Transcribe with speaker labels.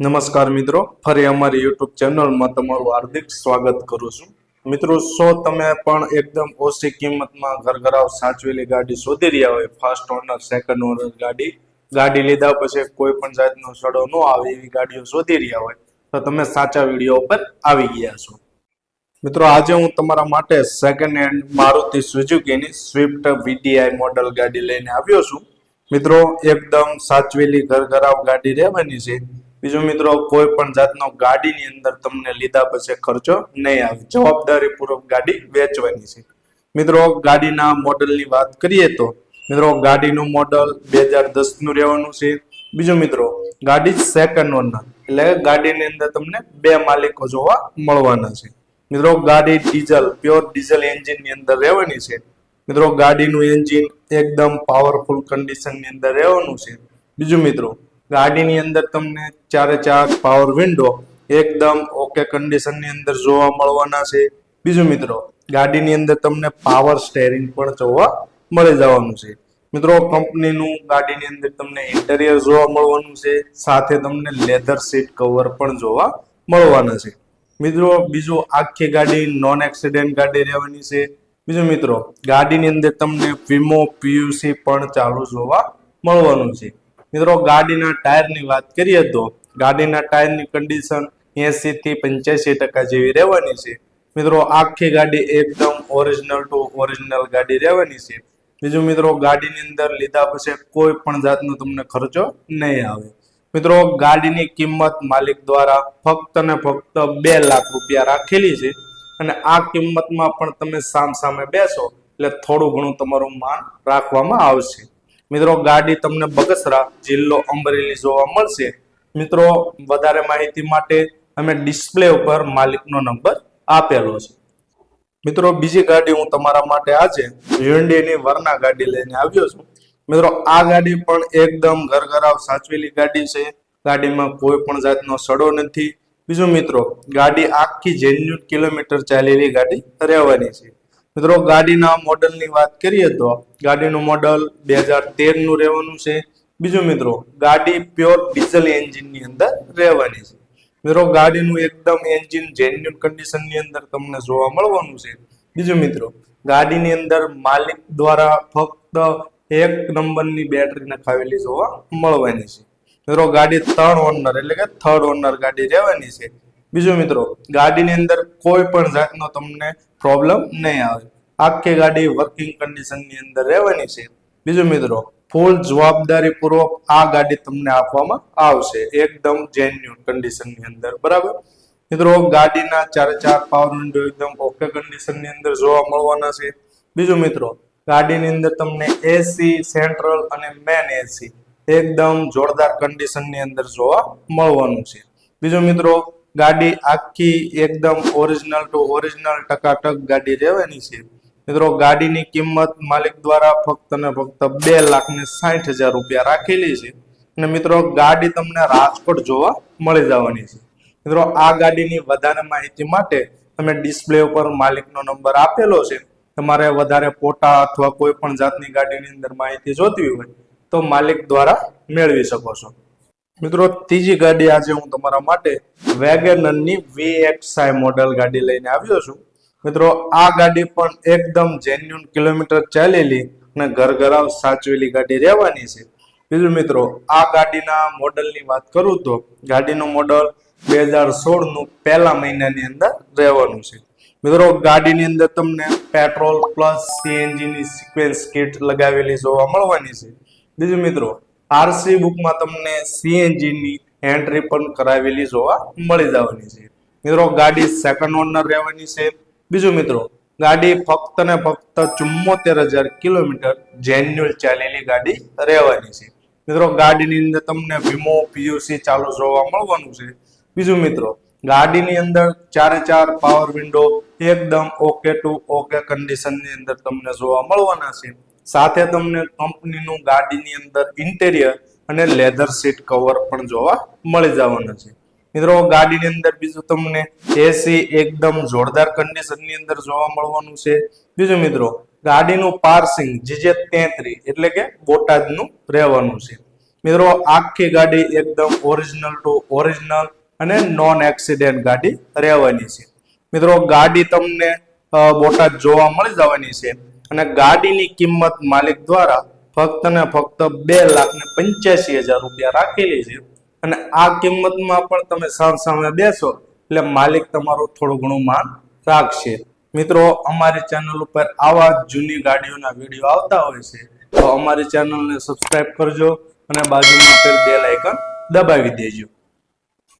Speaker 1: નમસ્કાર મિત્રો, ફરી અમારી યુટ્યુબ ચેનલમાં તમારું હાર્દિક સ્વાગત કરું છું. મિત્રો, સો તમે પણ એકદમ ઓછી કિંમતમાં ઘરઘરાવ સાચવેલી ગાડી શોધી રહ્યા હોય ફર્સ્ટ ઓનર સેકન્ડ ઓનર ગાડી ગાડી લીધા પછી કોઈ પણ જાતનો સડો ન આવે એવી ગાડીઓ શોધી રહ્યા હોય, તો તમે સાચા વીડિયો ઉપર આવી ગયા છો. મિત્રો, આજે હું તમારા માટે સેકન્ડ હેન્ડ મારુતિ સુઝુકીની સ્વિફ્ટ વીટીઆઈ મોડલ ગાડી લઈને આવ્યો છું. મિત્રો, એકદમ સાચવેલી ઘરઘરાવ ગાડી રહેવાની છે. બીજું મિત્રો કોઈ પણ જાતનો ગાડીની અંદર તમને લીધા પછી ખર્ચો નહીં આવે. જવાબદારી પૂર્વક ગાડી વેચવાની છે. મિત્રો ગાડીના મોડલની વાત કરીએ તો મિત્રો ગાડીનું મોડલ બે હજાર દસનું રહેવાનું છે. બીજું મિત્રો ગાડી સેકન્ડ ઓનર એટલે ગાડીની અંદર તમને બે માલિકો જોવા મળવાના છે. મિત્રો ગાડી ડીઝલ પ્યોર ડીઝલ એન્જિનની અંદર રહેવાની છે. મિત્રો ગાડીનું એન્જિન એકદમ પાવરફુલ કન્ડિશનની અંદર રહેવાનું છે. બીજું મિત્રો ગાડીની અંદર તમને ચારે ચાર પાવર વિન્ડો એકદમ ઓકે કન્ડિશનની અંદર જોવા મળવાના છે. બીજું મિત્રો, ગાડીની અંદર તમને પાવર સ્ટેરિંગ પણ જોવા મળી જવાનું છે. મિત્રો, કંપનીનું ગાડીની અંદર તમને ઇન્ટેરિયર જોવા મળવાનું છે, સાથે તમને લેધર સીટ કવર પણ જોવા મળવાના છે. મિત્રો, બીજું આખી ગાડી નોન એક્સિડેન્ટ ગાડી રહેવાની છે. બીજું મિત્રો, ગાડીની અંદર તમને વીમો પીયુસી પણ ચાલુ જોવા મળવાનું છે. મિત્રો, ગાડીના ટાયરની વાત કરીએ તો ગાડીના ટાયરની કન્ડિશન એસી થી પંચ્યાસી ટકા જેવી રહેવાની છે. મિત્રો, આખી ગાડી એકદમ ઓરિજિનલ ટુ ઓરિજિનલ ગાડી રહેવાની છે. બીજું મિત્રો, ગાડીની અંદર લીધા પછી કોઈ પણ જાતનો તમને ખર્ચો નહીં આવે. મિત્રો, ગાડીની કિંમત માલિક દ્વારા ફક્ત ને ફક્ત બે લાખ રૂપિયા રાખેલી છે અને આ કિંમતમાં પણ તમે સામ સામે બેસો એટલે થોડું ઘણું તમારું માન રાખવામાં આવશે. મિત્રો, ગાડી તમને બગસરા જિલ્લો અમરેલી જોવા મળશે. મિત્રો, વધારે માહિતી માટે અમે ડિસ્પ્લે ઉપર માલિકનો નંબર આપેલો છે. મિત્રો, બીજી ગાડી હું તમારા માટે આજે હ્યુન્ડીની વરના ગાડી લઈને આવ્યો છું. મિત્રો, આ ગાડી પણ એકદમ ઘરઘરાવ સાચવેલી ગાડી છે. ગાડીમાં કોઈ પણ જાતનો સડો નથી. બીજું મિત્રો, ગાડી આખી જેન્યુન કિલોમીટર ચાલેલી ગાડી રહેવાની છે. મિત્રો, ગાડીના મોડલની વાત કરીએ તો ગાડીનું મોડલ બે હજાર તેરનું રહેવાનું છે. બીજું મિત્રો, ગાડી પ્યોર ડીઝલ એન્જિનની અંદર રહેવાની છે. મિત્રો, ગાડીનું એકદમ એન્જિન જેન્યુન કન્ડિશનની અંદર તમને જોવા મળવાનું છે. બીજું મિત્રો, ગાડીની અંદર માલિક દ્વારા ફક્ત એક નંબરની બેટરી નખાવેલી જોવા મળવાની છે. મિત્રો, ગાડી ત્રણ ઓનર એટલે કે થર્ડ ઓનર ગાડી રહેવાની છે. બીજું મિત્રો, ગાડીની અંદર કોઈ પણ જાતનો તમને પ્રોબ્લેમ નહીં આવે. આખી ગાડી વર્કિંગ કન્ડિશનની અંદર રહેવાની છે. બીજું મિત્રો ફૂલ જવાબદારી પૂર્વક આ ગાડી તમને આપવામાં આવશે. એકદમ જેન્યુન કન્ડિશનની અંદર, બરાબર? મિત્રો, ગાડીના ચારે ચાર પાવર વિન્ડો એકદમ ઓકે કન્ડિશનની અંદર જોવા મળવાના છે. બીજો મિત્રો, ગાડીની અંદર તમને એસી સેન્ટ્રલ અને મેન એસી એકદમ જોરદાર કન્ડિશનની અંદર જોવા મળવાનું છે. બીજો મિત્રો ગાડી આખી એકદમ ઓરિજિનલ ટુ ઓરિજિનલ ટકાટક ગાડી રહેવાની છે. મિત્રો, ગાડીની કિંમત માલિક દ્વારા ફક્ત ને ફક્ત બે લાખ ને સાઠ હજાર રૂપિયા રાખેલી છે. અને મિત્રો, ગાડી તમને રાજકોટ જોવા મળી જવાની છે. મિત્રો, આ ગાડીની વધારે માહિતી માટે તમે ડિસ્પ્લે ઉપર માલિકનો નંબર આપેલો છે. તમારે વધારે પોટા અથવા કોઈ પણ જાતની ગાડીની અંદર માહિતી જોતી હોય તો માલિક દ્વારા મેળવી શકો છો. મિત્રો, ત્રીજી ગાડી આજે હું તમારા માટે વેગનરની વીએક્સઆઈ મોડલ ગાડી લઈને આવ્યો છું. મિત્રો, આ ગાડી પણ એકદમ જેન્યુન કિલોમીટર ચાલેલી અને ઘરઘરાવ સાચવેલી ગાડી રહેવાની છે. બીજું મિત્રો, આ ગાડીના મોડલની વાત કરું તો ગાડીનું મોડલ બે હજાર સોળનું પહેલા મહિનાની અંદર રહેવાનું છે. મિત્રો, ગાડીની અંદર તમને પેટ્રોલ પ્લસ સીએનજીની સિક્વેન્સ કિટ લગાવેલી જોવા મળવાની છે. બીજું મિત્રો આરસી બુકમાં તમને સીએનજીની એન્ટ્રી પણ કરાવેલી જોવા મળી જવાની છે. મિત્રો, ગાડી સેકન્ડ ઓનર રહેવાની છે. બીજું મિત્રો, ગાડી ફક્ત ને ફક્ત ચુમ્મોતેર હજાર કિલોમીટર જેન્યુઅલ ચાલેલી ગાડી રહેવાની છે. મિત્રો, ગાડીની અંદર તમને વીમો પીયુસી ચાલુ જોવા મળવાનું છે. બીજું મિત્રો, ગાડીની અંદર ચારે ચાર પાવર વિન્ડો એકદમ ઓકે ટુ ઓકે કન્ડિશનની અંદર તમને જોવા મળવાના છે. સાથે તમને કંપનીનું ગાડીની અંદર ઇન્ટેરિયર અને લેધર સીટ કવર પણ જોવા મળી જવાનું છે. મિત્રો, ગાડીની અંદર બીજું તમને એસી એકદમ જોરદાર કન્ડિશનની અંદર જોવા મળવાનું છે. બીજું મિત્રો, ગાડીનું પાર્સિંગ જીજે તેત્રી એટલે કે બોટાદનું રહેવાનું છે. મિત્રો, આખી ગાડી એકદમ ઓરિજિનલ ટુ ઓરિજિનલ અને નોન એક્સિડન્ટ ગાડી રહેવાની છે. મિત્રો, ગાડી તમને બોટાદ જોવા મળી જવાની છે. અને ગાડીની કિંમત માલિક દ્વારા ફક્ત ને ફક્ત બે લાખ ને પંચ્યાસી હજાર રૂપિયા રાખેલી છે. અને આ કિંમતમાં પણ તમે સામ બેસો, એટલે માલિક તમારું થોડું ઘણું માન રાખશે. મિત્રો, અમારી ચેનલ ઉપર આવા જૂની ગાડીઓના વીડિયો આવતા હોય છે, તો અમારી ચેનલને સબસ્ક્રાઇબ કરજો અને બાજુમાં બેલ આઇકન દબાવી દેજો.